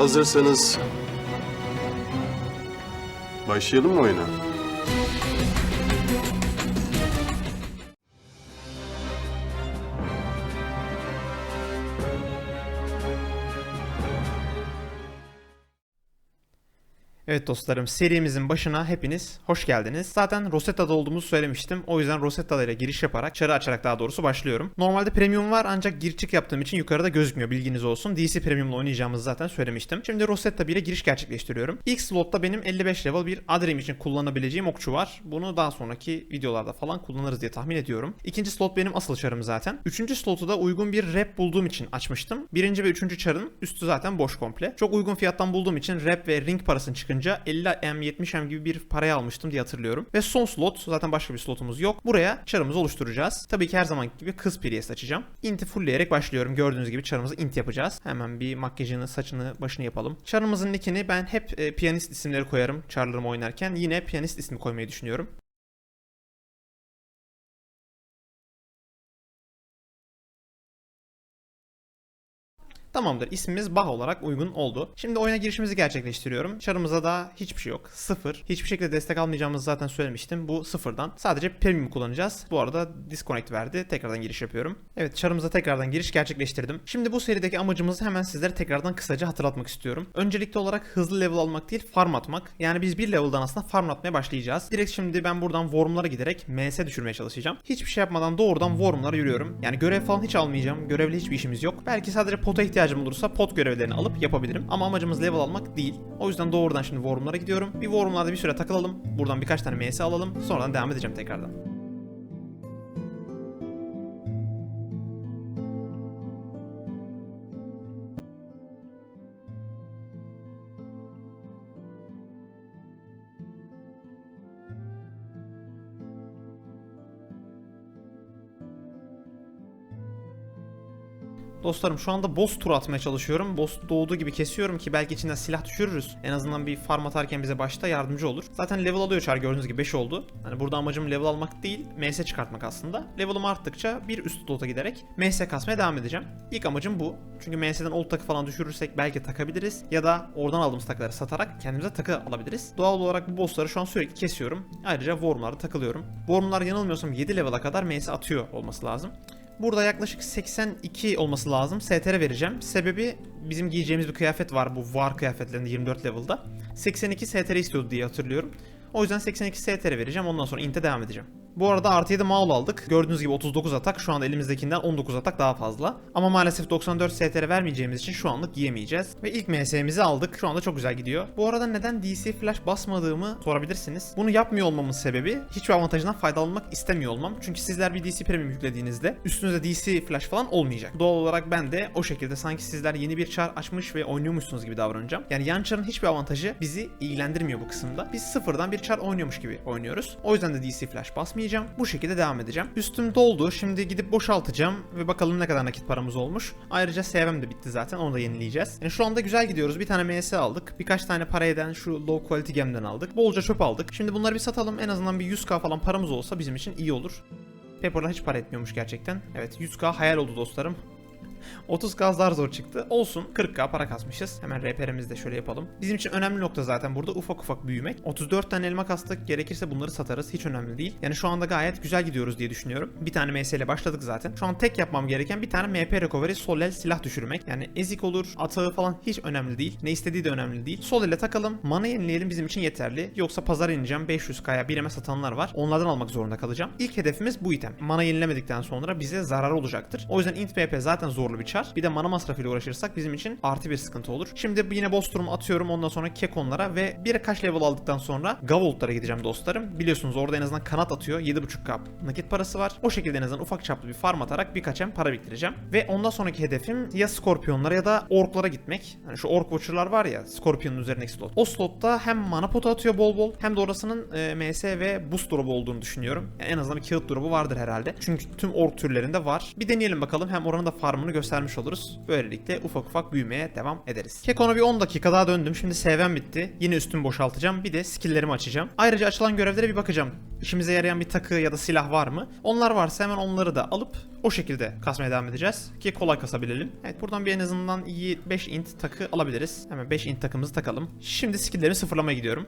Hazırsanız başlayalım mı oyuna? Evet dostlarım serimizin başına hepiniz hoş geldiniz. Zaten Rosetta'da olduğumuzu söylemiştim. O yüzden Rosetta ile giriş yaparak, çarı açarak daha doğrusu başlıyorum. Normalde premium var ancak gir yaptığım için yukarıda gözükmüyor bilginiz olsun. DC Premium'la oynayacağımızı zaten söylemiştim. Şimdi Rosetta 1'e giriş gerçekleştiriyorum. İlk slotta benim 55 level bir Adrim için kullanabileceğim okçu var. Bunu daha sonraki videolarda falan kullanırız diye tahmin ediyorum. İkinci slot benim asıl çarım zaten. Üçüncü slotu da uygun bir rap bulduğum için açmıştım. Birinci ve üçüncü çarın üstü zaten boş komple. Çok uygun fiyattan bulduğum için rap ve ring parasını çıkınca 50M 70M gibi bir paraya almıştım diye hatırlıyorum. Ve son slot zaten başka bir slotumuz yok. Buraya çarımızı oluşturacağız. Tabii ki her zamanki gibi kız priest açacağım. Int'i fullleyerek başlıyorum. Gördüğünüz gibi çarımızı int yapacağız. Hemen bir makyajını, saçını, başını yapalım. Çarımızın nickini ben hep e, piyanist isimleri koyarım çarlarımı oynarken. Yine piyanist ismi koymayı düşünüyorum. Tamamdır. İsmimiz Bah olarak uygun oldu. Şimdi oyuna girişimizi gerçekleştiriyorum. Çarımıza da hiçbir şey yok. Sıfır. Hiçbir şekilde destek almayacağımızı zaten söylemiştim. Bu sıfırdan. Sadece premium kullanacağız. Bu arada disconnect verdi. Tekrardan giriş yapıyorum. Evet çarımıza tekrardan giriş gerçekleştirdim. Şimdi bu serideki amacımızı hemen sizlere tekrardan kısaca hatırlatmak istiyorum. Öncelikli olarak hızlı level almak değil farm atmak. Yani biz bir level'dan aslında farm atmaya başlayacağız. Direkt şimdi ben buradan worm'lara giderek MS düşürmeye çalışacağım. Hiçbir şey yapmadan doğrudan worm'lara yürüyorum. Yani görev falan hiç almayacağım. Görevle hiçbir işimiz yok. Belki sadece pota ihtiyacım olursa pot görevlerini alıp yapabilirim. Ama amacımız level almak değil. O yüzden doğrudan şimdi worm'lara gidiyorum. Bir worm'larda bir süre takılalım. Buradan birkaç tane MS alalım. Sonradan devam edeceğim tekrardan. Dostlarım şu anda boss tur atmaya çalışıyorum. Boss doğduğu gibi kesiyorum ki belki içinden silah düşürürüz. En azından bir farm atarken bize başta yardımcı olur. Zaten level alıyor çar gördüğünüz gibi 5 oldu. Hani burada amacım level almak değil, MS çıkartmak aslında. Level'ım arttıkça bir üst slota giderek MS kasmaya devam edeceğim. İlk amacım bu. Çünkü MS'den old takı falan düşürürsek belki takabiliriz. Ya da oradan aldığımız takıları satarak kendimize takı alabiliriz. Doğal olarak bu bossları şu an sürekli kesiyorum. Ayrıca worm'larda takılıyorum. Worm'lar yanılmıyorsam 7 level'a kadar MS atıyor olması lazım. Burada yaklaşık 82 olması lazım. STR vereceğim. Sebebi bizim giyeceğimiz bir kıyafet var bu var kıyafetlerinde 24 level'da. 82 STR istiyordu diye hatırlıyorum. O yüzden 82 STR vereceğim. Ondan sonra int'e devam edeceğim. Bu arada artı 7 maul aldık. Gördüğünüz gibi 39 atak. Şu anda elimizdekinden 19 atak daha fazla. Ama maalesef 94 STR vermeyeceğimiz için şu anlık yiyemeyeceğiz. Ve ilk MS'mizi aldık. Şu anda çok güzel gidiyor. Bu arada neden DC Flash basmadığımı sorabilirsiniz. Bunu yapmıyor olmamın sebebi hiçbir avantajından faydalanmak istemiyor olmam. Çünkü sizler bir DC Premium yüklediğinizde üstünüzde DC Flash falan olmayacak. Doğal olarak ben de o şekilde sanki sizler yeni bir çar açmış ve oynuyormuşsunuz gibi davranacağım. Yani yan çarın hiçbir avantajı bizi ilgilendirmiyor bu kısımda. Biz sıfırdan bir çar oynuyormuş gibi oynuyoruz. O yüzden de DC Flash basmayacağım. Bu şekilde devam edeceğim. Üstüm doldu. Şimdi gidip boşaltacağım ve bakalım ne kadar nakit paramız olmuş. Ayrıca CV'm de bitti zaten. Onu da yenileyeceğiz. Yani şu anda güzel gidiyoruz. Bir tane MS aldık. Birkaç tane para eden şu low quality gemden aldık. Bolca çöp aldık. Şimdi bunları bir satalım. En azından bir 100k falan paramız olsa bizim için iyi olur. Pepper'la hiç para etmiyormuş gerçekten. Evet 100k hayal oldu dostlarım. 30k zar zor çıktı. Olsun 40k para kasmışız. Hemen RPR'imizi de şöyle yapalım. Bizim için önemli nokta zaten burada ufak ufak büyümek. 34 tane elma kastık. Gerekirse bunları satarız. Hiç önemli değil. Yani şu anda gayet güzel gidiyoruz diye düşünüyorum. Bir tane MS ile başladık zaten. Şu an tek yapmam gereken bir tane MP recovery sol el silah düşürmek. Yani ezik olur, atağı falan hiç önemli değil. Ne istediği de önemli değil. Sol ile takalım. Mana yenileyelim bizim için yeterli. Yoksa pazara ineceğim. 500k'ya bireme satanlar var. Onlardan almak zorunda kalacağım. İlk hedefimiz bu item. Mana yenilemedikten sonra bize zarar olacaktır. O yüzden int PP zaten zorlu bir çar. Bir de mana masrafıyla uğraşırsak bizim için artı bir sıkıntı olur. Şimdi yine boss turumu atıyorum ondan sonra kekonlara ve birkaç level aldıktan sonra Gavold'lara gideceğim dostlarım. Biliyorsunuz orada en azından kanat atıyor. 7.5k nakit parası var. O şekilde en azından ufak çaplı bir farm atarak birkaç hem para biriktireceğim. Ve ondan sonraki hedefim ya Skorpiyonlara ya da Orklara gitmek. Yani şu Ork Watcher'lar var ya Skorpion'un üzerindeki slot. O slotta hem mana potu atıyor bol bol hem de orasının e, MS ve boost drop'u olduğunu düşünüyorum. Yani en azından bir kağıt drop'u vardır herhalde. Çünkü tüm Ork türlerinde var. Bir deneyelim bakalım hem oranın da farmını göstermiş oluruz. Böylelikle ufak ufak büyümeye devam ederiz. Kekon'a bir 10 dakika daha döndüm. Şimdi sevem bitti. Yine üstümü boşaltacağım. Bir de skill'lerimi açacağım. Ayrıca açılan görevlere bir bakacağım. İşimize yarayan bir takı ya da silah var mı? Onlar varsa hemen onları da alıp o şekilde kasmaya devam edeceğiz. Ki kolay kasabilelim. Evet buradan bir en azından iyi 5 int takı alabiliriz. Hemen 5 int takımızı takalım. Şimdi skill'lerimi sıfırlamaya gidiyorum.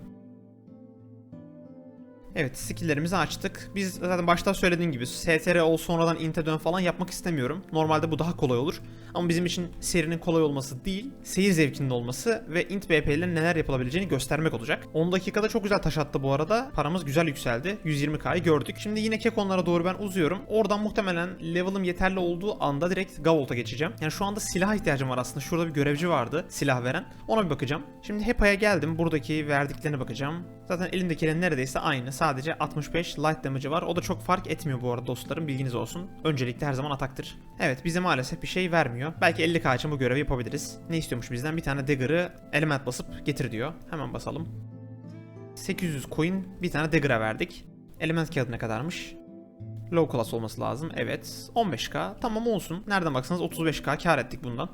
Evet skill'lerimizi açtık. Biz zaten başta söylediğim gibi STR ol sonradan int'e dön falan yapmak istemiyorum. Normalde bu daha kolay olur. Ama bizim için serinin kolay olması değil, seyir zevkinin olması ve int BP ile neler yapılabileceğini göstermek olacak. 10 dakikada çok güzel taş attı bu arada. Paramız güzel yükseldi. 120k'yı gördük. Şimdi yine Kekonlara doğru ben uzuyorum. Oradan muhtemelen level'ım yeterli olduğu anda direkt Gavolt'a geçeceğim. Yani şu anda silaha ihtiyacım var aslında. Şurada bir görevci vardı silah veren. Ona bir bakacağım. Şimdi Hepa'ya geldim. Buradaki verdiklerine bakacağım. Zaten elimdekilerin neredeyse aynı. Sadece 65 light damage'ı var. O da çok fark etmiyor bu arada dostlarım. Bilginiz olsun. Öncelikle her zaman ataktır. Evet bize maalesef bir şey vermiyor. Belki 50k için bu görevi yapabiliriz. Ne istiyormuş bizden? Bir tane dagger'ı element basıp getir diyor. Hemen basalım. 800 coin bir tane dagger'a verdik. Element kağıdı ne kadarmış? Low class olması lazım. Evet. 15k. Tamam olsun. Nereden baksanız 35k kar ettik bundan.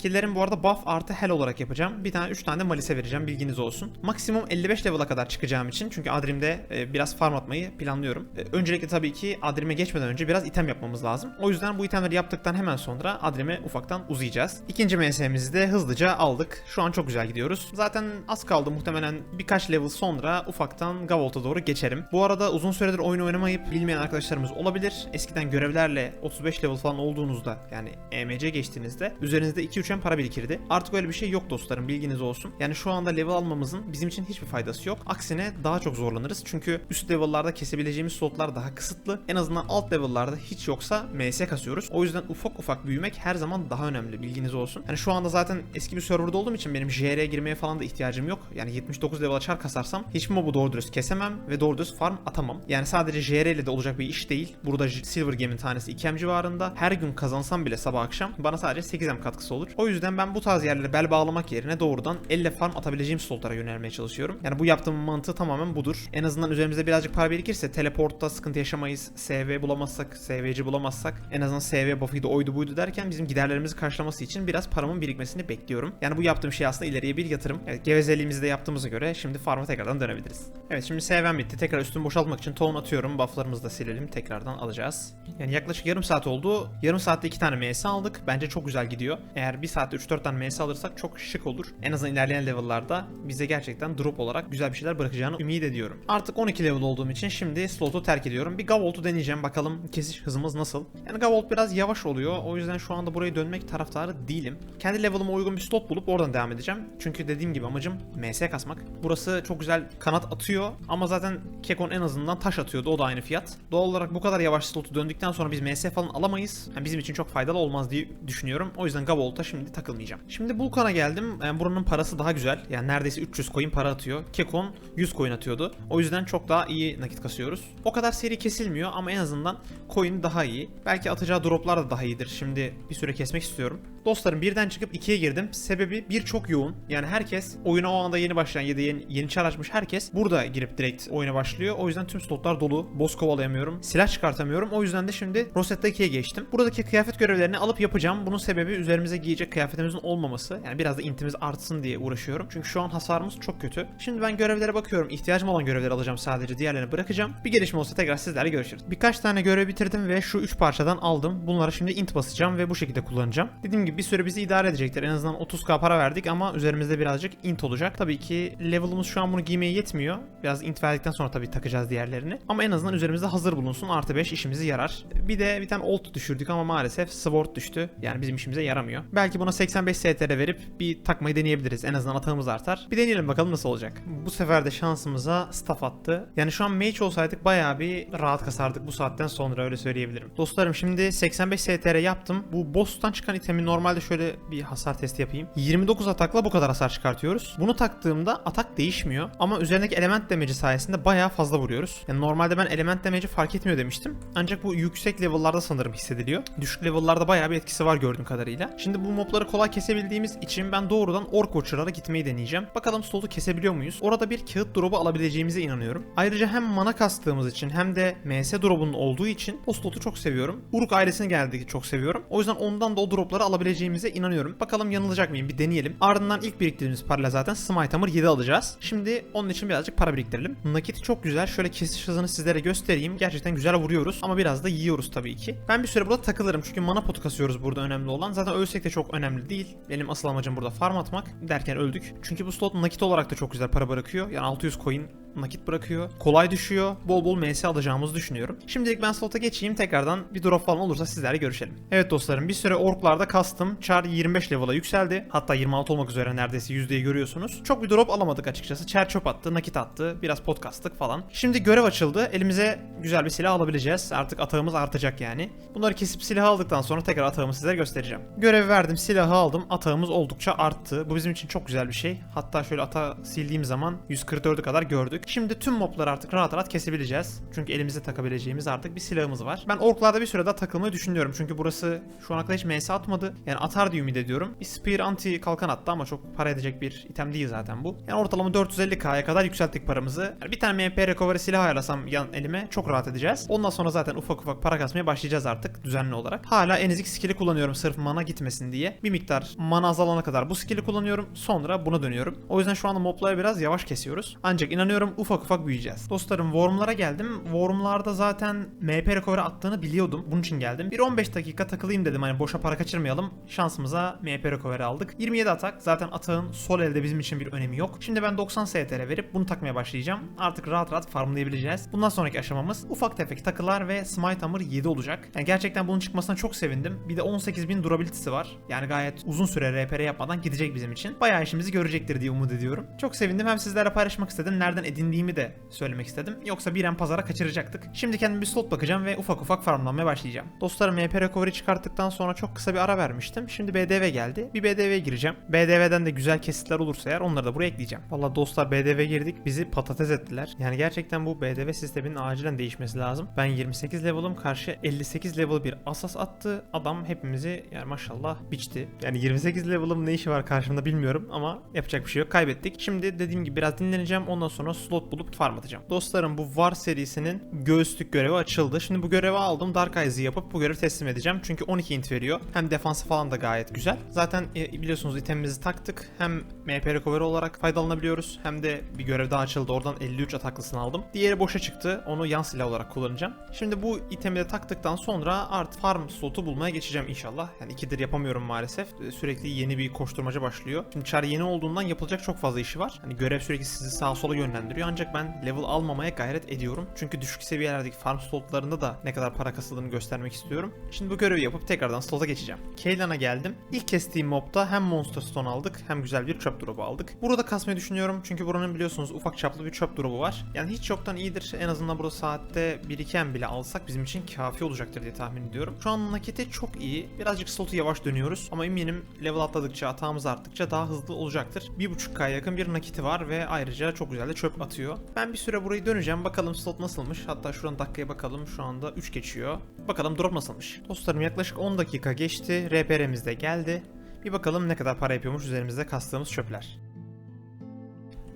Skill'lerim bu arada buff artı hell olarak yapacağım. Bir tane 3 tane de malise vereceğim bilginiz olsun. Maksimum 55 level'a kadar çıkacağım için çünkü Adrim'de e, biraz farm atmayı planlıyorum. E, öncelikle tabii ki Adrim'e geçmeden önce biraz item yapmamız lazım. O yüzden bu itemleri yaptıktan hemen sonra Adrim'e ufaktan uzayacağız. İkinci MS'mizi de hızlıca aldık. Şu an çok güzel gidiyoruz. Zaten az kaldı muhtemelen birkaç level sonra ufaktan Gavolt'a doğru geçerim. Bu arada uzun süredir oyun oynamayıp bilmeyen arkadaşlarımız olabilir. Eskiden görevlerle 35 level falan olduğunuzda yani EMC geçtiğinizde üzerinizde 2-3 para birikirdi. Artık öyle bir şey yok dostlarım bilginiz olsun. Yani şu anda level almamızın bizim için hiçbir faydası yok. Aksine daha çok zorlanırız. Çünkü üst level'larda kesebileceğimiz slotlar daha kısıtlı. En azından alt level'larda hiç yoksa MS kasıyoruz. O yüzden ufak ufak büyümek her zaman daha önemli bilginiz olsun. Yani şu anda zaten eski bir serverda olduğum için benim JR'ye girmeye falan da ihtiyacım yok. Yani 79 level açar kasarsam hiç mob'u doğru dürüst kesemem ve doğru dürüst farm atamam. Yani sadece JR ile de olacak bir iş değil. Burada Silver Game'in tanesi 2M civarında. Her gün kazansam bile sabah akşam bana sadece 8M katkısı olur. O yüzden ben bu tarz yerlere bel bağlamak yerine doğrudan elle farm atabileceğim slotlara yönelmeye çalışıyorum. Yani bu yaptığımın mantığı tamamen budur. En azından üzerimizde birazcık para birikirse teleportta sıkıntı yaşamayız. SV bulamazsak, SVC bulamazsak en azından SV buff'ıydı oydu buydu derken bizim giderlerimizi karşılaması için biraz paramın birikmesini bekliyorum. Yani bu yaptığım şey aslında ileriye bir yatırım. Evet, gevezeliğimizi de yaptığımıza göre şimdi farm'a tekrardan dönebiliriz. Evet şimdi SV'm bitti. Tekrar üstümü boşaltmak için tohum atıyorum. Buff'larımızı da silelim. Tekrardan alacağız. Yani yaklaşık yarım saat oldu. Yarım saatte iki tane MS aldık. Bence çok güzel gidiyor. Eğer bir saatte 3-4 tane MS alırsak çok şık olur. En azından ilerleyen level'larda bize gerçekten drop olarak güzel bir şeyler bırakacağını ümit ediyorum. Artık 12 level olduğum için şimdi slotu terk ediyorum. Bir Gavolt'u deneyeceğim. Bakalım kesiş hızımız nasıl. Yani Gavolt biraz yavaş oluyor. O yüzden şu anda buraya dönmek taraftarı değilim. Kendi level'ıma uygun bir slot bulup oradan devam edeceğim. Çünkü dediğim gibi amacım MS kasmak. Burası çok güzel kanat atıyor ama zaten Kekon en azından taş atıyordu. O da aynı fiyat. Doğal olarak bu kadar yavaş slotu döndükten sonra biz MS falan alamayız. Yani bizim için çok faydalı olmaz diye düşünüyorum. O yüzden Gavolt'a şimdi takılmayacağım. Şimdi Vulkan'a geldim. Yani buranın parası daha güzel. Yani neredeyse 300 coin para atıyor. Kekon 100 coin atıyordu. O yüzden çok daha iyi nakit kasıyoruz. O kadar seri kesilmiyor ama en azından coin daha iyi. Belki atacağı droplar da daha iyidir. Şimdi bir süre kesmek istiyorum. Dostlarım birden çıkıp ikiye girdim. Sebebi bir çok yoğun. Yani herkes oyuna o anda yeni başlayan ya da yeni, yeni çar açmış herkes burada girip direkt oyuna başlıyor. O yüzden tüm slotlar dolu. Boss kovalayamıyorum. Silah çıkartamıyorum. O yüzden de şimdi Rosetta 2'ye geçtim. Buradaki kıyafet görevlerini alıp yapacağım. Bunun sebebi üzerimize giyecek kıyafetimizin olmaması. Yani biraz da intimiz artsın diye uğraşıyorum. Çünkü şu an hasarımız çok kötü. Şimdi ben görevlere bakıyorum. İhtiyacım olan görevleri alacağım sadece. Diğerlerini bırakacağım. Bir gelişme olsa tekrar sizlerle görüşürüz. Birkaç tane görev bitirdim ve şu 3 parçadan aldım. Bunlara şimdi int basacağım ve bu şekilde kullanacağım. Dediğim gibi bir süre bizi idare edecektir. En azından 30k para verdik ama üzerimizde birazcık int olacak. Tabii ki level'ımız şu an bunu giymeye yetmiyor. Biraz int verdikten sonra tabii takacağız diğerlerini. Ama en azından üzerimizde hazır bulunsun. Artı 5 işimizi yarar. Bir de bir tane old düşürdük ama maalesef sword düştü. Yani bizim işimize yaramıyor. Belki buna 85 STR verip bir takmayı deneyebiliriz. En azından atağımız artar. Bir deneyelim bakalım nasıl olacak. Bu sefer de şansımıza staff attı. Yani şu an mage olsaydık bayağı bir rahat kasardık bu saatten sonra öyle söyleyebilirim. Dostlarım şimdi 85 STR yaptım. Bu boss'tan çıkan itemi normal normalde şöyle bir hasar testi yapayım. 29 atakla bu kadar hasar çıkartıyoruz. Bunu taktığımda atak değişmiyor ama üzerindeki element damage'i sayesinde bayağı fazla vuruyoruz. Yani normalde ben element damage'i fark etmiyor demiştim. Ancak bu yüksek level'larda sanırım hissediliyor. Düşük level'larda bayağı bir etkisi var gördüğüm kadarıyla. Şimdi bu mobları kolay kesebildiğimiz için ben doğrudan Orc Watcher'lara gitmeyi deneyeceğim. Bakalım slotu kesebiliyor muyuz? Orada bir kağıt drop'u alabileceğimize inanıyorum. Ayrıca hem mana kastığımız için hem de MS drop'unun olduğu için o slotu çok seviyorum. Uruk ailesini geldiği çok seviyorum. O yüzden ondan da o drop'ları alabileceğimize inanıyorum. Bakalım yanılacak mıyım? Bir deneyelim. Ardından ilk biriktirdiğimiz parayla zaten Smite Hammer 7 alacağız. Şimdi onun için birazcık para biriktirelim. Nakit çok güzel. Şöyle kesiş hızını sizlere göstereyim. Gerçekten güzel vuruyoruz ama biraz da yiyoruz tabii ki. Ben bir süre burada takılırım çünkü mana potu kasıyoruz burada önemli olan. Zaten ölsek de çok önemli değil. Benim asıl amacım burada farm atmak. Derken öldük. Çünkü bu slot nakit olarak da çok güzel para bırakıyor. Yani 600 coin nakit bırakıyor. Kolay düşüyor. Bol bol MS alacağımızı düşünüyorum. Şimdilik ben slota geçeyim. Tekrardan bir drop falan olursa sizlerle görüşelim. Evet dostlarım bir süre orklarda kastım. Char 25 level'a yükseldi. Hatta 26 olmak üzere neredeyse yüzdeyi görüyorsunuz. Çok bir drop alamadık açıkçası. Char çöp attı, nakit attı. Biraz pot kastık falan. Şimdi görev açıldı. Elimize güzel bir silah alabileceğiz. Artık atağımız artacak yani. Bunları kesip silah aldıktan sonra tekrar atağımı sizlere göstereceğim. Görev verdim, silahı aldım. Atağımız oldukça arttı. Bu bizim için çok güzel bir şey. Hatta şöyle ata sildiğim zaman 144'ü kadar gördük. Şimdi tüm mobları artık rahat rahat kesebileceğiz. Çünkü elimize takabileceğimiz artık bir silahımız var. Ben orklarda bir süre daha takılmayı düşünüyorum. Çünkü burası şu ana kadar hiç MS atmadı. Yani atar diye ümit ediyorum. Spear anti kalkan attı ama çok para edecek bir item değil zaten bu. Yani ortalama 450k'ya kadar yükselttik paramızı. Yani bir tane MP recovery silah ayarlasam yan elime çok rahat edeceğiz. Ondan sonra zaten ufak ufak para kasmaya başlayacağız artık düzenli olarak. Hala en ezik skill'i kullanıyorum sırf mana gitmesin diye. Bir miktar mana azalana kadar bu skill'i kullanıyorum. Sonra buna dönüyorum. O yüzden şu anda mobları biraz yavaş kesiyoruz. Ancak inanıyorum ufak ufak büyüyeceğiz. Dostlarım Worm'lara geldim. Worm'larda zaten MP recovery attığını biliyordum. Bunun için geldim. Bir 15 dakika takılayım dedim hani boşa para kaçırmayalım. Şansımıza MP recovery aldık. 27 atak. Zaten atağın sol elde bizim için bir önemi yok. Şimdi ben 90 STR verip bunu takmaya başlayacağım. Artık rahat rahat farmlayabileceğiz. Bundan sonraki aşamamız ufak tefek takılar ve Smite Hammer 7 olacak. Yani gerçekten bunun çıkmasına çok sevindim. Bir de 18.000 durability'si var. Yani gayet uzun süre RPR yapmadan gidecek bizim için. Bayağı işimizi görecektir diye umut ediyorum. Çok sevindim. Hem sizlerle paylaşmak istedim. Nereden edindiğimi de söylemek istedim. Yoksa bir an pazara kaçıracaktık. Şimdi kendim bir slot bakacağım ve ufak ufak farmlanmaya başlayacağım. Dostlarım MP Recovery çıkarttıktan sonra çok kısa bir ara vermiştim. Şimdi BDV geldi. Bir BDV'ye gireceğim. BDV'den de güzel kesitler olursa eğer onları da buraya ekleyeceğim. Valla dostlar BDV girdik bizi patates ettiler. Yani gerçekten bu BDV sisteminin acilen değişmesi lazım. Ben 28 level'ım karşı 58 level bir asas attı. Adam hepimizi yani maşallah biçti. Yani 28 level'ım ne işi var karşımda bilmiyorum ama yapacak bir şey yok. Kaybettik. Şimdi dediğim gibi biraz dinleneceğim. Ondan sonra slot bulup farm atacağım. Dostlarım bu VAR serisinin göğüslük görevi açıldı. Şimdi bu görevi aldım. Dark Eyes'ı yapıp bu görevi teslim edeceğim. Çünkü 12 int veriyor. Hem defansı falan da gayet güzel. Zaten e, biliyorsunuz itemimizi taktık. Hem MP recovery olarak faydalanabiliyoruz. Hem de bir görev daha açıldı. Oradan 53 ataklısını aldım. Diğeri boşa çıktı. Onu yan silah olarak kullanacağım. Şimdi bu itemi de taktıktan sonra artık farm slotu bulmaya geçeceğim inşallah. Yani ikidir yapamıyorum maalesef. E, Sürekli yeni bir koşturmaca başlıyor. Şimdi çar yeni olduğundan yapılacak çok fazla işi var. Hani görev sürekli sizi sağa sola yönlendiriyor. Ancak ben level almamaya gayret ediyorum. Çünkü düşük seviyelerdeki farm slotlarında da ne kadar para kasıldığını göstermek istiyorum. Şimdi bu görevi yapıp tekrardan slota geçeceğim. Keylan'a geldim. İlk kestiğim mobda hem Monster Stone aldık hem güzel bir çöp drop'u aldık. Burada kasmayı düşünüyorum çünkü buranın biliyorsunuz ufak çaplı bir çöp drop'u var. Yani hiç yoktan iyidir. En azından burada saatte 1-2 bile alsak bizim için kafi olacaktır diye tahmin ediyorum. Şu an nakiti çok iyi. Birazcık slotu yavaş dönüyoruz ama eminim level atladıkça atağımız arttıkça daha hızlı olacaktır. 1.5K'ya yakın bir nakiti var ve ayrıca çok güzel de çöp atıyor. Ben bir süre burayı döneceğim. Bakalım slot nasılmış. Hatta şuradan dakikaya bakalım. Şu anda 3 geçiyor. Bakalım drop nasılmış. Dostlarım yaklaşık 10 dakika geçti. RPR'miz de geldi. Bir bakalım ne kadar para yapıyormuş üzerimizde kastığımız çöpler.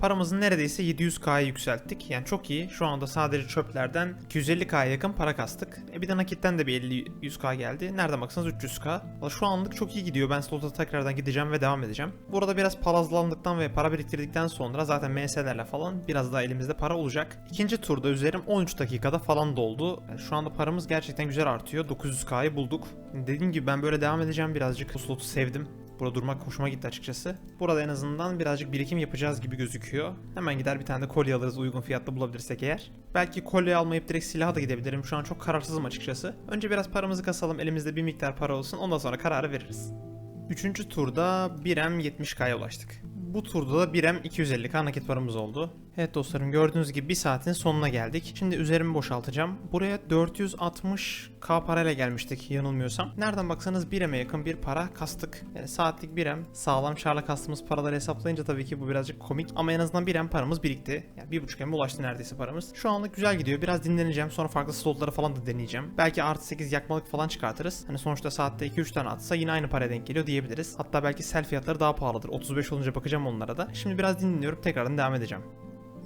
Paramızı neredeyse 700k'ya yükselttik. Yani çok iyi. Şu anda sadece çöplerden 250k'ya yakın para kastık. E bir de nakitten de bir 50-100k geldi. Nereden baksanız 300k. Valla Şu anlık çok iyi gidiyor. Ben slota tekrardan gideceğim ve devam edeceğim. Burada biraz palazlandıktan ve para biriktirdikten sonra zaten MS'lerle falan biraz daha elimizde para olacak. İkinci turda üzerim 13 dakikada falan doldu. Yani şu anda paramız gerçekten güzel artıyor. 900k'yı bulduk. Dediğim gibi ben böyle devam edeceğim. Birazcık bu slotu sevdim. Burada durmak hoşuma gitti açıkçası. Burada en azından birazcık birikim yapacağız gibi gözüküyor. Hemen gider bir tane de kolye alırız uygun fiyatlı bulabilirsek eğer. Belki kolye almayıp direkt silaha da gidebilirim. Şu an çok kararsızım açıkçası. Önce biraz paramızı kasalım elimizde bir miktar para olsun ondan sonra kararı veririz. Üçüncü turda 1M 70K'ya ulaştık. Bu turda da 1M 250K nakit paramız oldu. Evet dostlarım gördüğünüz gibi bir saatin sonuna geldik. Şimdi üzerimi boşaltacağım. Buraya 460k parayla gelmiştik yanılmıyorsam. Nereden baksanız 1M'e yakın bir para kastık. Yani saatlik 1M sağlam şarla kastığımız paraları hesaplayınca tabii ki bu birazcık komik. Ama en azından 1M paramız birikti. Yani 1.5M'e ulaştı neredeyse paramız. Şu anlık güzel gidiyor. Biraz dinleneceğim. Sonra farklı slotları falan da deneyeceğim. Belki artı 8 yakmalık falan çıkartırız. Hani sonuçta saatte 2-3 tane atsa yine aynı paraya denk geliyor diyebiliriz. Hatta belki sel fiyatları daha pahalıdır. 35 olunca bakacağım onlara da. Şimdi biraz dinleniyorum. Tekrardan devam edeceğim.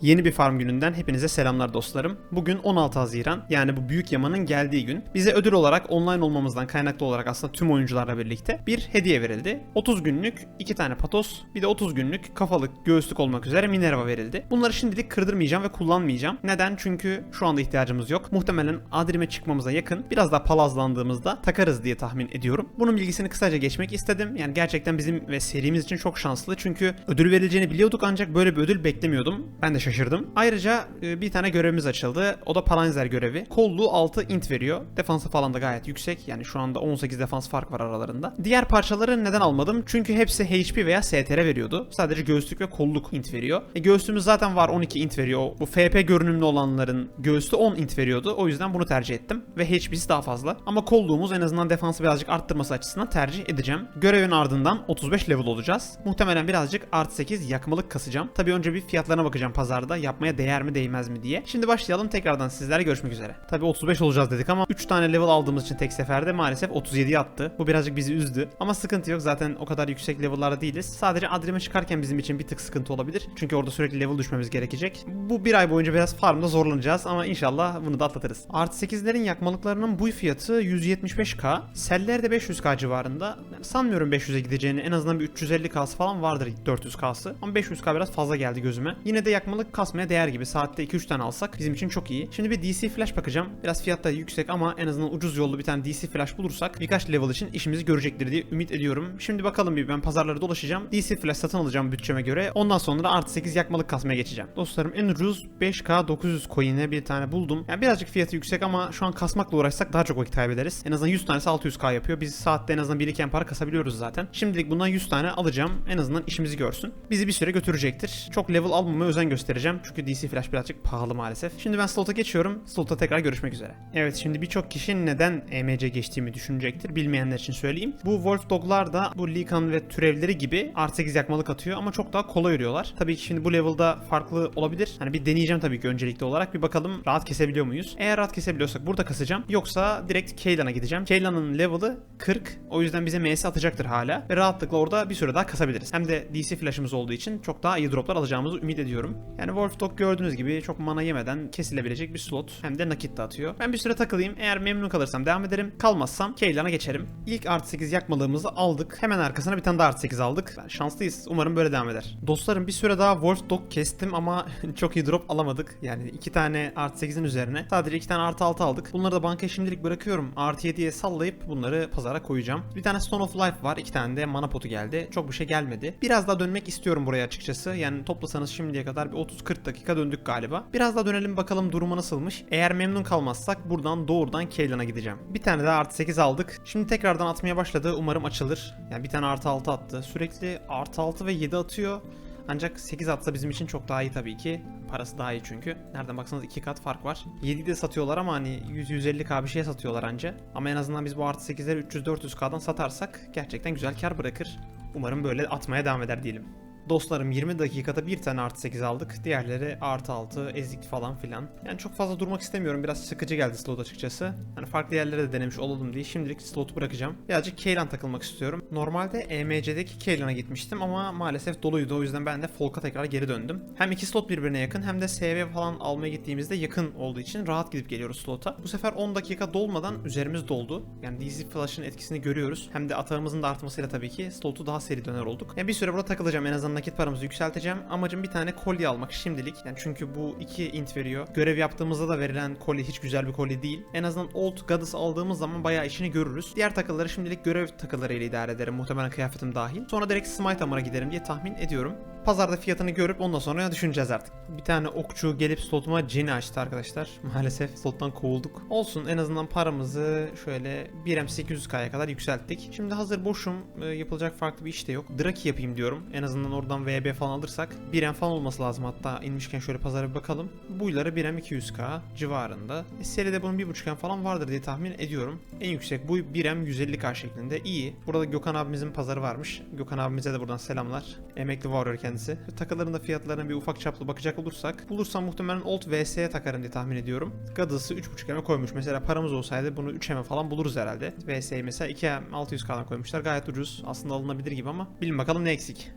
Yeni bir farm gününden hepinize selamlar dostlarım. Bugün 16 Haziran yani bu büyük yamanın geldiği gün. Bize ödül olarak online olmamızdan kaynaklı olarak aslında tüm oyuncularla birlikte bir hediye verildi. 30 günlük 2 tane patos bir de 30 günlük kafalık göğüslük olmak üzere Minerva verildi. Bunları şimdilik kırdırmayacağım ve kullanmayacağım. Neden? Çünkü şu anda ihtiyacımız yok. Muhtemelen Adrim'e çıkmamıza yakın biraz daha palazlandığımızda takarız diye tahmin ediyorum. Bunun bilgisini kısaca geçmek istedim. Yani gerçekten bizim ve serimiz için çok şanslı. Çünkü ödül verileceğini biliyorduk ancak böyle bir ödül beklemiyordum. Ben de şaşırdım. Ayrıca e, bir tane görevimiz açıldı. O da Palanzer görevi. Kolluğu 6 int veriyor. Defansı falan da gayet yüksek. Yani şu anda 18 defans fark var aralarında. Diğer parçaları neden almadım? Çünkü hepsi HP veya STR veriyordu. Sadece göğüslük ve kolluk int veriyor. E, göğüslüğümüz zaten var 12 int veriyor. Bu FP görünümlü olanların göğüslü 10 int veriyordu. O yüzden bunu tercih ettim. Ve HP'si daha fazla. Ama kolluğumuz en azından defansı birazcık arttırması açısından tercih edeceğim. Görevin ardından 35 level olacağız. Muhtemelen birazcık artı 8 yakmalık kasacağım. Tabii önce bir fiyatlarına bakacağım pazarda. Yapmaya değer mi değmez mi diye. Şimdi başlayalım tekrardan sizlerle görüşmek üzere. Tabii 35 olacağız dedik ama 3 tane level aldığımız için tek seferde maalesef 37'ye attı. Bu birazcık bizi üzdü. Ama sıkıntı yok zaten o kadar yüksek level'larda değiliz. Sadece Adrim'e çıkarken bizim için bir tık sıkıntı olabilir. Çünkü orada sürekli level düşmemiz gerekecek. Bu bir ay boyunca biraz farmda zorlanacağız ama inşallah bunu da atlatırız. Artı 8'lerin yakmalıklarının bu fiyatı 175k. Seller de 500k civarında. Sanmıyorum 500'e gideceğini. En azından bir 350k'sı falan vardır 400k'sı. Ama 500k biraz fazla geldi gözüme. Yine de yakmalık kasmaya değer gibi. Saatte 2-3 tane alsak bizim için çok iyi. Şimdi bir DC flash bakacağım. Biraz fiyat da yüksek ama en azından ucuz yollu bir tane DC flash bulursak birkaç level için işimizi görecektir diye ümit ediyorum. Şimdi bakalım bir ben pazarları dolaşacağım. DC flash satın alacağım bütçeme göre. Ondan sonra artı 8 yakmalık kasmaya geçeceğim. Dostlarım en ucuz 5k 900 coin'e bir tane buldum. Yani birazcık fiyatı yüksek ama şu an kasmakla uğraşsak daha çok vakit kaybederiz. En azından 100 tanesi 600k yapıyor. Biz saatte en azından 1-2 para kasabiliyoruz zaten. Şimdilik bundan 100 tane alacağım. En azından işimizi görsün. Bizi bir süre götürecektir. Çok level almamaya özen göstereceğim. Çünkü DC flash birazcık pahalı maalesef. Şimdi ben slota geçiyorum. Slota tekrar görüşmek üzere. Evet şimdi birçok kişi neden EMC geçtiğimi düşünecektir. Bilmeyenler için söyleyeyim. Bu Wolf Dog'lar da bu Likan ve türevleri gibi artı 8 yakmalık atıyor ama çok daha kolay yürüyorlar. Tabii ki şimdi bu level'da farklı olabilir. Hani bir deneyeceğim tabii ki öncelikli olarak. Bir bakalım rahat kesebiliyor muyuz? Eğer rahat kesebiliyorsak burada kasacağım. Yoksa direkt Kaylan'a gideceğim. Kaylan'ın level'ı 40. O yüzden bize MS atacaktır hala. Ve rahatlıkla orada bir süre daha kasabiliriz. Hem de DC flash'ımız olduğu için çok daha iyi droplar alacağımızı ümit ediyorum. Yani Wolf Dog gördüğünüz gibi çok mana yemeden kesilebilecek bir slot. Hem de nakit de atıyor. Ben bir süre takılayım. Eğer memnun kalırsam devam ederim. Kalmazsam Kaylan'a geçerim. İlk artı 8 yakmalığımızı aldık. Hemen arkasına bir tane daha artı 8 aldık. Yani şanslıyız. Umarım böyle devam eder. Dostlarım bir süre daha Wolf Dog kestim ama çok iyi drop alamadık. Yani iki tane artı 8'in üzerine. Sadece iki tane artı 6 aldık. Bunları da bankaya şimdilik bırakıyorum. Artı 7'ye sallayıp bunları pazara koyacağım. Bir tane Stone of Life var. iki tane de mana potu geldi. Çok bir şey gelmedi. Biraz daha dönmek istiyorum buraya açıkçası. Yani toplasanız şimdiye kadar bir 30-40 dakika döndük galiba. Biraz daha dönelim bakalım durumu nasılmış. Eğer memnun kalmazsak buradan doğrudan Kaylan'a gideceğim. Bir tane daha artı 8 aldık. Şimdi tekrardan atmaya başladı. Umarım açılır. Yani bir tane artı 6 attı. Sürekli artı 6 ve 7 atıyor. Ancak 8 atsa bizim için çok daha iyi tabii ki. Parası daha iyi çünkü. Nereden baksanız 2 kat fark var. 7'yi de satıyorlar ama hani 100-150k bir şeye satıyorlar anca. Ama en azından biz bu artı 8'leri 300-400k'dan satarsak gerçekten güzel kar bırakır. Umarım böyle atmaya devam eder diyelim. Dostlarım 20 dakikada bir tane artı 8 aldık. Diğerleri artı 6, ezik falan filan. Yani çok fazla durmak istemiyorum. Biraz sıkıcı geldi slot açıkçası. Hani farklı yerlere de denemiş olalım diye şimdilik slotu bırakacağım. Birazcık Kaylan takılmak istiyorum. Normalde EMC'deki Kaylan'a gitmiştim ama maalesef doluydu. O yüzden ben de Folk'a tekrar geri döndüm. Hem iki slot birbirine yakın hem de SV falan almaya gittiğimizde yakın olduğu için rahat gidip geliyoruz slota. Bu sefer 10 dakika dolmadan üzerimiz doldu. Yani DC Flash'ın etkisini görüyoruz. Hem de atarımızın da artmasıyla tabii ki slotu daha seri döner olduk. Yani bir süre burada takılacağım. En azından nakit paramızı yükselteceğim. Amacım bir tane kolye almak şimdilik. Yani çünkü bu iki int veriyor. Görev yaptığımızda da verilen kolye hiç güzel bir kolye değil. En azından Old Goddess aldığımız zaman bayağı işini görürüz. Diğer takıları şimdilik görev takılarıyla idare ederim. Muhtemelen kıyafetim dahil. Sonra direkt Smite Amar'a giderim diye tahmin ediyorum. Pazarda fiyatını görüp ondan sonra düşüneceğiz artık. Bir tane okçu gelip slotuma Cini açtı arkadaşlar. Maalesef slottan kovulduk. Olsun en azından paramızı şöyle 1M 800K'ya kadar yükselttik. Şimdi hazır boşum e, yapılacak farklı bir iş de yok. Draki yapayım diyorum. En azından oradan VB falan alırsak 1M falan olması lazım. Hatta inmişken şöyle pazara bir bakalım. Buyları 1M 200K civarında. E, seride bunun 1.5M falan vardır diye tahmin ediyorum. En yüksek bu 1M 150K şeklinde. İyi. Burada Gökhan abimizin pazarı varmış. Gökhan abimize de buradan selamlar. Emekli warrior kendisi. Takıların da fiyatlarına bir ufak çaplı bakacak olursak. Bulursam muhtemelen Old VS'ye takarım diye tahmin ediyorum. Gadıs'ı 3.5M'e koymuş. Mesela paramız olsaydı bunu 3M'e falan buluruz herhalde. VS'yi mesela 2M 600K'dan koymuşlar. Gayet ucuz. Aslında alınabilir gibi ama bilin bakalım ne eksik.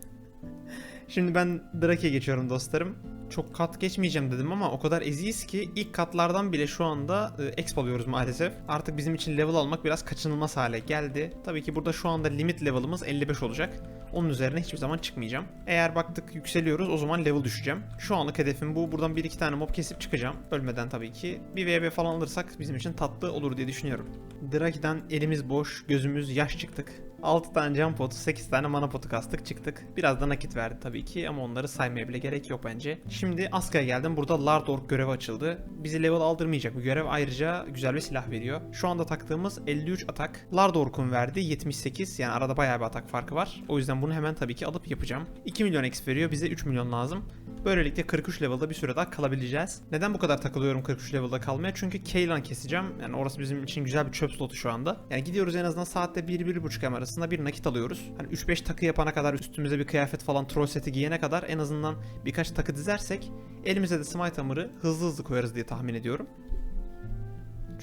Şimdi ben Drake'ye geçiyorum dostlarım. Çok kat geçmeyeceğim dedim ama o kadar eziyiz ki ilk katlardan bile şu anda e, exp alıyoruz maalesef. Artık bizim için level almak biraz kaçınılmaz hale geldi. Tabii ki burada şu anda limit level'ımız 55 olacak. Onun üzerine hiçbir zaman çıkmayacağım. Eğer baktık yükseliyoruz o zaman level düşeceğim. Şu anlık hedefim bu. Buradan 1-2 tane mob kesip çıkacağım. Ölmeden tabii ki. Bir VB falan alırsak bizim için tatlı olur diye düşünüyorum. Draki'den elimiz boş, gözümüz yaş çıktık. 6 tane jump potu, 8 tane mana potu kastık çıktık. Biraz da nakit verdi tabii ki ama onları saymaya bile gerek yok bence. Şimdi Aska'ya geldim. Burada Lord Orc görevi açıldı. Bizi level aldırmayacak bu görev. Ayrıca güzel bir silah veriyor. Şu anda taktığımız 53 atak. Lord Orc'un verdiği 78. Yani arada bayağı bir atak farkı var. O yüzden bunu hemen tabii ki alıp yapacağım. 2 milyon X veriyor. Bize 3 milyon lazım. Böylelikle 43 level'da bir süre daha kalabileceğiz. Neden bu kadar takılıyorum 43 level'da kalmaya? Çünkü Kaylan keseceğim. Yani orası bizim için güzel bir çöp slotu şu anda. Yani gidiyoruz en azından saatte 1-1.5 M arasında bir nakit alıyoruz. Hani 3-5 takı yapana kadar üstümüze bir kıyafet falan troll seti giyene kadar en azından birkaç takı dizersek elimize de smite hammer'ı hızlı hızlı koyarız diye tahmin ediyorum.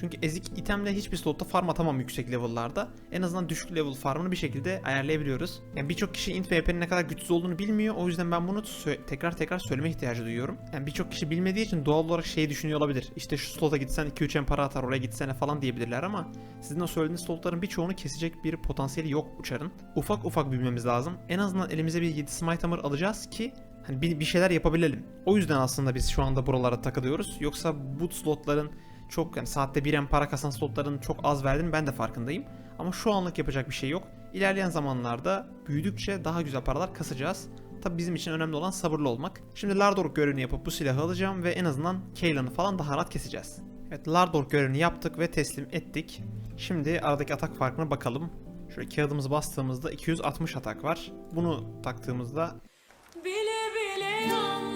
Çünkü ezik itemle hiçbir slotta farm atamam yüksek level'larda. En azından düşük level farmını bir şekilde ayarlayabiliyoruz. Yani birçok kişi int VP'nin ne kadar güçsüz olduğunu bilmiyor. O yüzden ben bunu tekrar tekrar söyleme ihtiyacı duyuyorum. Yani birçok kişi bilmediği için doğal olarak şey düşünüyor olabilir. İşte şu slota gitsen 2-3 en para atar oraya gitsene falan diyebilirler ama sizin o söylediğiniz slotların birçoğunu kesecek bir potansiyeli yok uçarın. Ufak ufak büyümemiz lazım. En azından elimize bir 7 smite hammer alacağız ki hani bir, bir şeyler yapabilelim. O yüzden aslında biz şu anda buralara takılıyoruz. Yoksa bu slotların çok yani saatte 1 para kasan slotların çok az verdiğini ben de farkındayım. Ama şu anlık yapacak bir şey yok. İlerleyen zamanlarda büyüdükçe daha güzel paralar kasacağız. Tabi bizim için önemli olan sabırlı olmak. Şimdi Lardork görevini yapıp bu silahı alacağım ve en azından Kaylan'ı falan daha rahat keseceğiz. Evet Lardork görevini yaptık ve teslim ettik. Şimdi aradaki atak farkına bakalım. Şöyle kağıdımızı bastığımızda 260 atak var. Bunu taktığımızda Bile bile yandı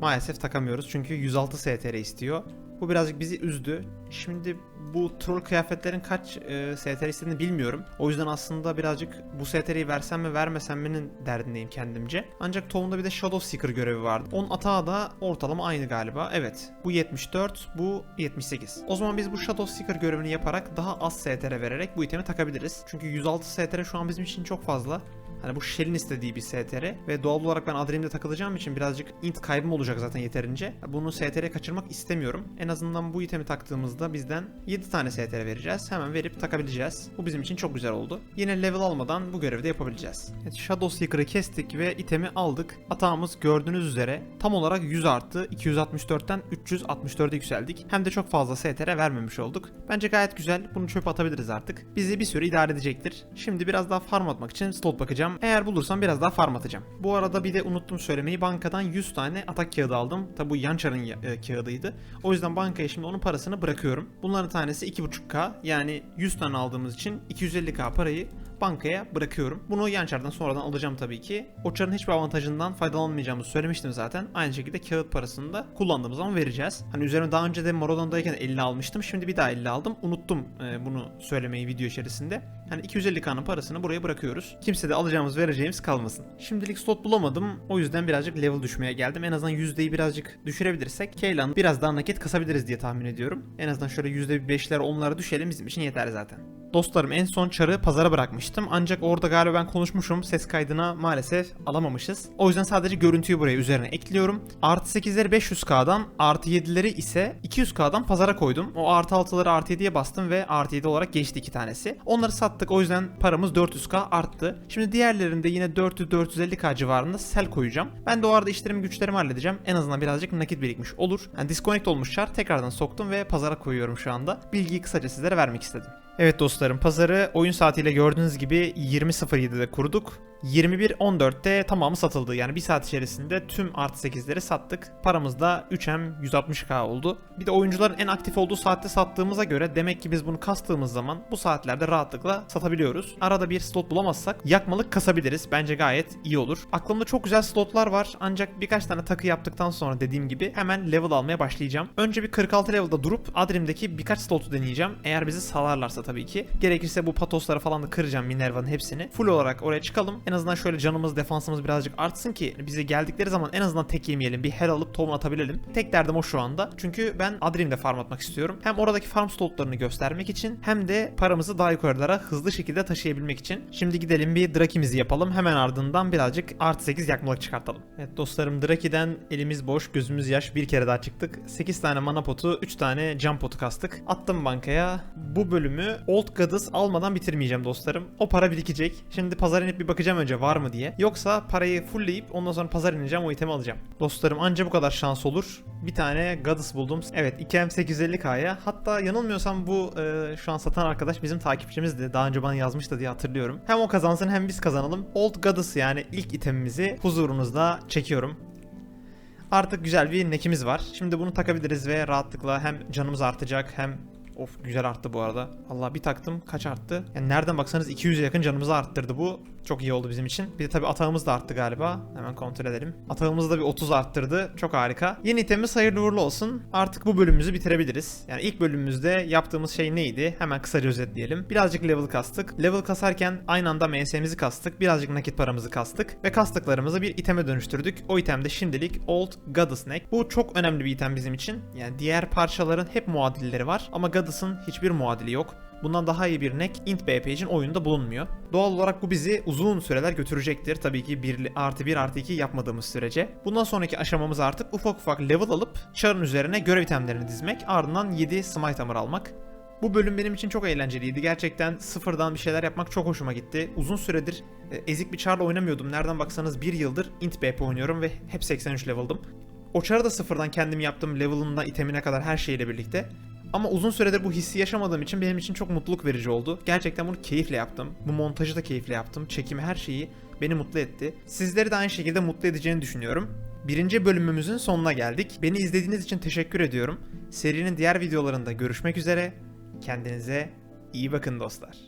maalesef takamıyoruz çünkü 106 STR istiyor. Bu birazcık bizi üzdü. Şimdi bu troll kıyafetlerin kaç e, STR istediğini bilmiyorum. O yüzden aslında birazcık bu STR'yi versem mi vermesem mi'nin derdindeyim kendimce. Ancak Town'da bir de Shadow Seeker görevi vardı. Onun atağı da ortalama aynı galiba. Evet. Bu 74, bu 78. O zaman biz bu Shadow Seeker görevini yaparak daha az STR vererek bu itemi takabiliriz. Çünkü 106 STR şu an bizim için çok fazla. Hani bu Shell'in istediği bir STR ve doğal olarak ben Adream'de takılacağım için birazcık int kaybım olacak zaten yeterince. Bunu STR'ye kaçırmak istemiyorum. En azından bu itemi taktığımızda bizden 7 tane STR vereceğiz. Hemen verip takabileceğiz. Bu bizim için çok güzel oldu. Yine level almadan bu görevi de yapabileceğiz. Evet, Shadow Seeker'ı kestik ve itemi aldık. Atağımız gördüğünüz üzere tam olarak 100 arttı. 264'ten 364'e yükseldik. Hem de çok fazla STR vermemiş olduk. Bence gayet güzel. Bunu çöpe atabiliriz artık. Bizi bir süre idare edecektir. Şimdi biraz daha farm atmak için slot bakacağım. Eğer bulursam biraz daha farm atacağım. Bu arada bir de unuttum söylemeyi. Bankadan 100 tane atak kağıdı aldım. Tabi bu Yançar'ın ya- e, kağıdıydı. O yüzden bankaya şimdi onun parasını bırakıyorum. Bunların tanesi 2.5k. Yani 100 tane aldığımız için 250k parayı bankaya bırakıyorum. Bunu Yançar'dan sonradan alacağım tabii ki. Oçar'ın hiçbir avantajından faydalanmayacağımızı söylemiştim zaten. Aynı şekilde kağıt parasını da kullandığımız zaman vereceğiz. Hani üzerine daha önce de Morodon'dayken 50 almıştım. Şimdi bir daha 50 aldım. Unuttum e, bunu söylemeyi video içerisinde. Hani 250k'nın parasını buraya bırakıyoruz. Kimse de alacağımız vereceğimiz kalmasın. Şimdilik slot bulamadım. O yüzden birazcık level düşmeye geldim. En azından yüzdeyi birazcık düşürebilirsek Kaylan'ı biraz daha nakit kasabiliriz diye tahmin ediyorum. En azından şöyle %5'ler 10'lara düşelim bizim için yeter zaten. Dostlarım en son çarı pazara bırakmıştım. Ancak orada galiba ben konuşmuşum. Ses kaydına maalesef alamamışız. O yüzden sadece görüntüyü buraya üzerine ekliyorum. Artı 8'leri 500k'dan, artı 7'leri ise 200k'dan pazara koydum. O artı 6'ları artı 7'ye bastım ve artı 7 olarak geçti iki tanesi. Onları sattık o yüzden paramız 400k arttı. Şimdi diğerlerinde yine 400-450k civarında sel koyacağım. Ben de o arada işlerimi güçlerimi halledeceğim. En azından birazcık nakit birikmiş olur. Yani disconnect olmuş çar tekrardan soktum ve pazara koyuyorum şu anda. Bilgiyi kısaca sizlere vermek istedim. Evet dostlarım pazarı oyun saatiyle gördüğünüz gibi 20.07'de kurduk. 21.14'te tamamı satıldı. Yani bir saat içerisinde tüm artı 8'leri sattık. Paramız da 3M 160k oldu. Bir de oyuncuların en aktif olduğu saatte sattığımıza göre demek ki biz bunu kastığımız zaman bu saatlerde rahatlıkla satabiliyoruz. Arada bir slot bulamazsak yakmalık kasabiliriz. Bence gayet iyi olur. Aklımda çok güzel slotlar var ancak birkaç tane takı yaptıktan sonra dediğim gibi hemen level almaya başlayacağım. Önce bir 46 level'da durup Adrim'deki birkaç slotu deneyeceğim. Eğer bizi salarlarsa tabii ki. Gerekirse bu patosları falan da kıracağım Minerva'nın hepsini. Full olarak oraya çıkalım. En azından şöyle canımız, defansımız birazcık artsın ki bize geldikleri zaman en azından tek yemeyelim. Bir hel alıp tohum atabilelim. Tek derdim o şu anda. Çünkü ben Adrim'de farm atmak istiyorum. Hem oradaki farm slotlarını göstermek için hem de paramızı daha yukarılara hızlı şekilde taşıyabilmek için. Şimdi gidelim bir Draki'mizi yapalım. Hemen ardından birazcık artı 8 yakmalık çıkartalım. Evet dostlarım Draki'den elimiz boş, gözümüz yaş bir kere daha çıktık. 8 tane mana potu, 3 tane jump potu kastık. Attım bankaya. Bu bölümü Old Goddess almadan bitirmeyeceğim dostlarım. O para birikecek. Şimdi pazar inip bir bakacağım önce var mı diye. Yoksa parayı fullleyip ondan sonra pazar ineceğim o itemi alacağım. Dostlarım anca bu kadar şans olur. Bir tane Goddess buldum. Evet 2M 850K'ya. Hatta yanılmıyorsam bu e, şu an satan arkadaş bizim takipçimizdi. Daha önce bana yazmıştı diye hatırlıyorum. Hem o kazansın hem biz kazanalım. Old Goddess yani ilk itemimizi huzurunuzda çekiyorum. Artık güzel bir nekimiz var. Şimdi bunu takabiliriz ve rahatlıkla hem canımız artacak hem Of güzel arttı bu arada. Allah bir taktım kaç arttı? Yani nereden baksanız 200'e yakın canımızı arttırdı bu. Çok iyi oldu bizim için. Bir de tabii atağımız da arttı galiba. Hemen kontrol edelim. Atağımızı da bir 30 arttırdı. Çok harika. Yeni itemimiz hayırlı uğurlu olsun. Artık bu bölümümüzü bitirebiliriz. Yani ilk bölümümüzde yaptığımız şey neydi? Hemen kısaca özetleyelim. Birazcık level kastık. Level kasarken aynı anda MS'mizi kastık. Birazcık nakit paramızı kastık. Ve kastıklarımızı bir iteme dönüştürdük. O item de şimdilik Old Goddess Neck. Bu çok önemli bir item bizim için. Yani diğer parçaların hep muadilleri var. Ama Goddess'ın hiçbir muadili yok. Bundan daha iyi bir neck int BP için oyunda bulunmuyor. Doğal olarak bu bizi uzun süreler götürecektir. Tabii ki 1 artı 1 artı 2 yapmadığımız sürece. Bundan sonraki aşamamız artık ufak ufak level alıp çarın üzerine görev itemlerini dizmek. Ardından 7 smite hammer almak. Bu bölüm benim için çok eğlenceliydi. Gerçekten sıfırdan bir şeyler yapmak çok hoşuma gitti. Uzun süredir e, ezik bir çarla oynamıyordum. Nereden baksanız 1 yıldır int BP oynuyorum ve hep 83 level'dım. O çarı da sıfırdan kendim yaptım level'ından itemine kadar her şeyle birlikte. Ama uzun süredir bu hissi yaşamadığım için benim için çok mutluluk verici oldu. Gerçekten bunu keyifle yaptım. Bu montajı da keyifle yaptım. Çekimi her şeyi beni mutlu etti. Sizleri de aynı şekilde mutlu edeceğini düşünüyorum. Birinci bölümümüzün sonuna geldik. Beni izlediğiniz için teşekkür ediyorum. Serinin diğer videolarında görüşmek üzere. Kendinize iyi bakın dostlar.